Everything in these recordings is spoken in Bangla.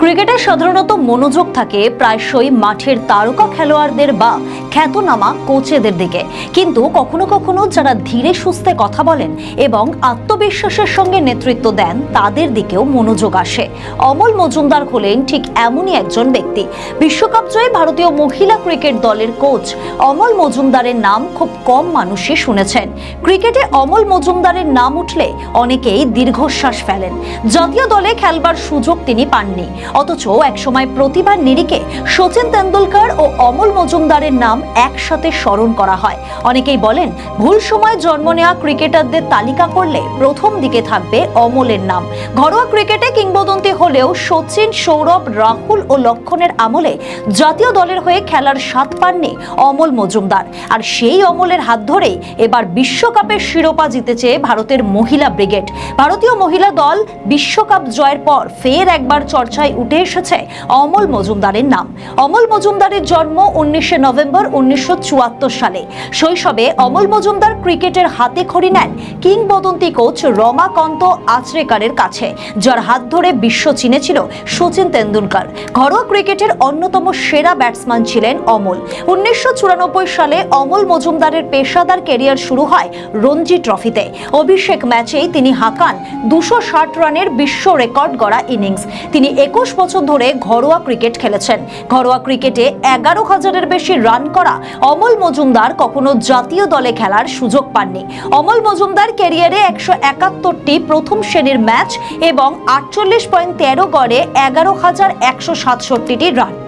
ক্রিকেটে সাধারণত মনোযোগ থাকে প্রায়শই মাঠের তারকা খেলোয়াড়দের বা খ্যাতনামা কোচেদের দিকে। কিন্তু কখনো কখনো যারা ধীরে সুস্থে কথা বলেন এবং আত্মবিশ্বাসের সঙ্গে নেতৃত্ব দেন, তাদের দিকেও মনোযোগ আসে। অমল মজুমদার হলেন ঠিক এমনই একজন ব্যক্তি। বিশ্বকাপ জয়ে ভারতীয় মহিলা ক্রিকেট দলের কোচ অমল মজুমদারের নাম খুব কম মানুষই শুনেছেন। ক্রিকেটে অমল মজুমদারের নাম উঠলে অনেকেই দীর্ঘশ্বাস ফেলেন। জাতীয় দলে খেলবার সুযোগ তিনি পাননি। অথচ একসময় প্রতিভার নিরিখে সচিন তেন্ডুলকর ও অমল মজুমদারের নাম একসাথে স্মরণ করা হয়। অনেকেই বলেন, ভুল সময় জন্ম নেওয়া ক্রিকেটারদের তালিকা করলে প্রথম দিকে থাকবে অমলের নাম। ঘরোয়া ক্রিকেটে কিংবদন্তি হলেও সচিন, সৌরভ, রাহুল ও লক্ষণের আমলে জাতীয় দলের হয়ে খেলার স্বাদ পাননি অমল মজুমদার। আর সেই অমলের হাত ধরেই এবার বিশ্বকাপের শিরোপা জিতেছে ভারতের মহিলা ব্রিগেড। ভারতীয় মহিলা দল বিশ্বকাপ জয়ের পর ফের একবার চর্চায় উঠে এসেছে অমল মজুমদারের নাম। অমল মজুমদারের জন্ম উনিশে নভেম্বর উনিশশো সালে। শৈশবে অমল মজুমদার ক্রিকেটের হাতে খড়ি নেন কিংবদন্তি কোচ রমাকান্ত আচরেকারের কাছে, যার হাত ধরে বিশ্ব চিনেছিল সচিন তেন্ডুলকর। ঘরোয়া ক্রিকেটের অন্যতম সেরা ব্যাটসম্যান ছিলেন অমল। উনিশশো চুরানব্বই সালে অমল মজুমদারের পেশাদার কেরিয়ার শুরু হয় রঞ্জি ট্রফিতে। অভিষেক ম্যাচেই তিনি হাঁকান দুশো রানের বিশ্ব রেকর্ড গড়া ইনিংস। তিনি একুশ বছর ধরে ঘরোয়া ক্রিকেট খেলেছেন। ঘরোয়া ক্রিকেটে এগারো হাজারের বেশি রান করা অমল মজুমদার কখনো জাতীয় দলে খেলার সুযোগ পাননি। অমল মজুমদার ক্যারিয়ারে একশো একাত্তরটি প্রথম শ্রেণির ম্যাচ এবং আটচল্লিশ পয়েন্ট তেরো গড়ে এগারো হাজার একশো সাতষট্টিটি রান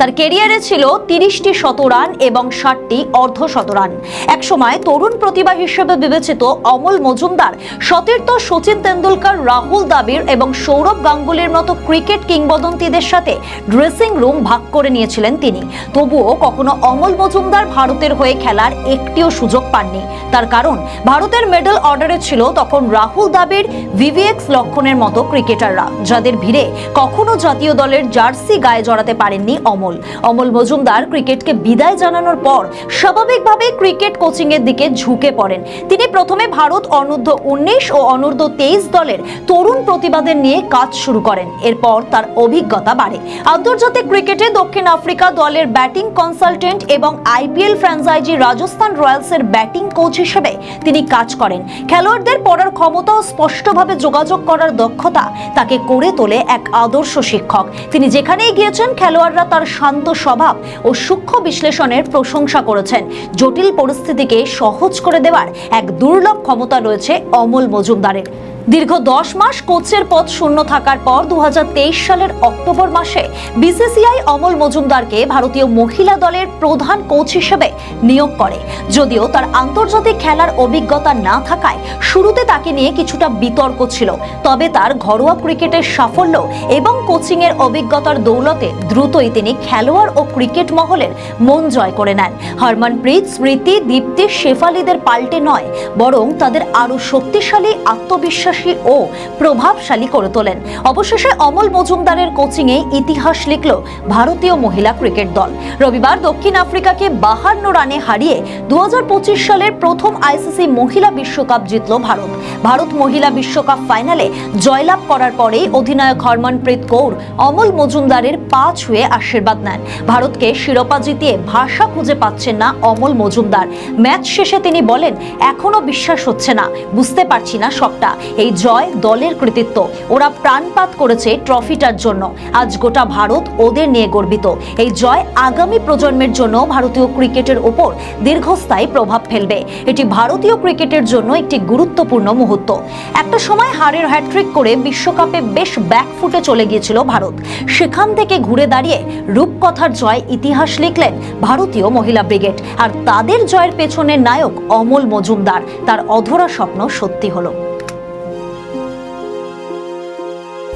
তার কেরিয়ারে ছিল তিরিশটি শতরান এবং ষাটটি অর্ধ শতরান একসময় তরুণ প্রতিভা হিসেবে বিবেচিত অমল মজুমদার, সতীর্থ সচিন তেন্ডুলকর, রাহুল দ্রাবিড় এবং সৌরভ গাঙ্গুলির মতো ক্রিকেট কিংবদন্তিদের সাথে ড্রেসিং রুম ভাগ করে নিয়েছিলেন তিনি। তবুও কখনো অমল মজুমদার ভারতের হয়ে খেলার একটিও সুযোগ পাননি। তার কারণ, ভারতের মেডেল অর্ডারে ছিল তখন রাহুল দ্রাবিড় ভিভিএক্স লক্ষণের মতো ক্রিকেটাররা যাদের ভিড়ে কখনো জাতীয় দলের জার্সি গায়ে জড়াতে পারেননি অমল। অমল। অমল মজুমদার ক্রিকেটকে বিদায় জানানোর পর স্বাভাবিকভাবে ক্রিকেট কোচিং এর দিকে ঝুঁকে পড়েন। তিনি প্রথমে ভারত অনূর্ধ্ব উনিশ ও অনূর্ধ্ব তেইশ দলের তরুণ প্রতিবাদের নিয়ে কাজ শুরু করেন। এরপর তার অভিজ্ঞতা বাড়ে। আন্তর্জাতিক ক্রিকেটে দক্ষিণ আফ্রিকা দলের ব্যাটিং কনসালটেন্ট এবং আইপিএল ফ্র্যাঞ্চাইজি রাজস্থান রয়্যালসের ব্যাটিং কোচ হিসেবে তিনি কাজ করেন। খেলোয়াড়দের পড়ার ক্ষমতা ও স্পষ্টভাবে যোগাযোগ করার দক্ষতা তাকে করে তোলে এক আদর্শ শিক্ষক। তিনি যেখানেই গিয়েছেন, খেলোয়াড়রা তার শান্ত স্বভাব ও সূক্ষ্ম বিশ্লেষণের প্রশংসা করেছেন। জটিল পরিস্থিতিকে সহজ করে দেওয়ার এক দুর্লভ ক্ষমতা রয়েছে অমল মজুমদারের। দীর্ঘ দশ মাস কোচের পদ শূন্য থাকার পর দু সালের অক্টোবর মাসে বিসিসিআই অমল মজুমদারকে ভারতীয় মহিলা দলের প্রধান কোচ হিসেবে নিয়োগ করে। যদিও তার আন্তর্জাতিক খেলার অভিজ্ঞতা না থাকায় শুরুতে তাকে নিয়ে কিছুটা বিতর্ক ছিল। তবে তার ঘরোয়া ক্রিকেটের সাফল্য এবং কোচিংয়ের অভিজ্ঞতার দৌলতে দ্রুতই তিনি খেলোয়াড় ও ক্রিকেট মহলের মন জয় করে নেন। হরমনপ্রীত, স্মৃতি, দীপ্তি, শেফালিদের পাল্টে নয়, বরং তাদের আরও শক্তিশালী আত্মবিশ্বাসী ও প্রভাবশালী করে তোলেন। অবশেষে অমল মজুমদারের কোচিংয়ে ইতিহাস লিখল ভারতীয় মহিলা ক্রিকেট দল। রবিবার দক্ষিণ আফ্রিকাকে বাহান্ন রানে হারিয়ে দু সালের প্রথম আইসিসি মহিলা বিশ্বকাপ জিতল ভারত। ভারত মহিলা বিশ্বকাপ ফাইনালে জয়লাভ করার পরেই অধিনায়ক হরমনপ্রীত কৌর অমল মজুমদারের পা ছুঁয়ে আশীর্বাদ নেন। ভারতকে শিরোপা জিতিয়ে ভাষা খুঁজে পাচ্ছেন না অমল মজুমদার। ম্যাচ শেষে তিনি বলেন, এখনও বিশ্বাস হচ্ছে না, বুঝতে পারছি না সবটা। এই জয় দলের কৃতিত্ব। ওরা প্রাণপাত করেছে ট্রফিটার জন্য। আজ গোটা ভারত ওদের নিয়ে গর্বিত। এই জয় আগামী প্রজন্মের জন্য ভারতীয় ক্রিকেটের ওপর দীর্ঘস্থায়ী প্রভাব ফেলবে। এটি ভারতীয় ক্রিকেটের জন্য একটি গুরুত্বপূর্ণ মুহূর্ত। একটা সময় হারের হ্যাট্রিক করে বিশ্বকাপে বেশ ব্যাকফুটে চলে গিয়েছিল ভারত। সেখান থেকে ঘুরে দাঁড়িয়ে রূপকথার জয় ইতিহাস লিখলেন ভারতীয় মহিলা ব্রিগেড। আর তাদের জয়ের পেছনের নায়ক অমল মজুমদার। তার অধরা স্বপ্ন সত্যি হলো।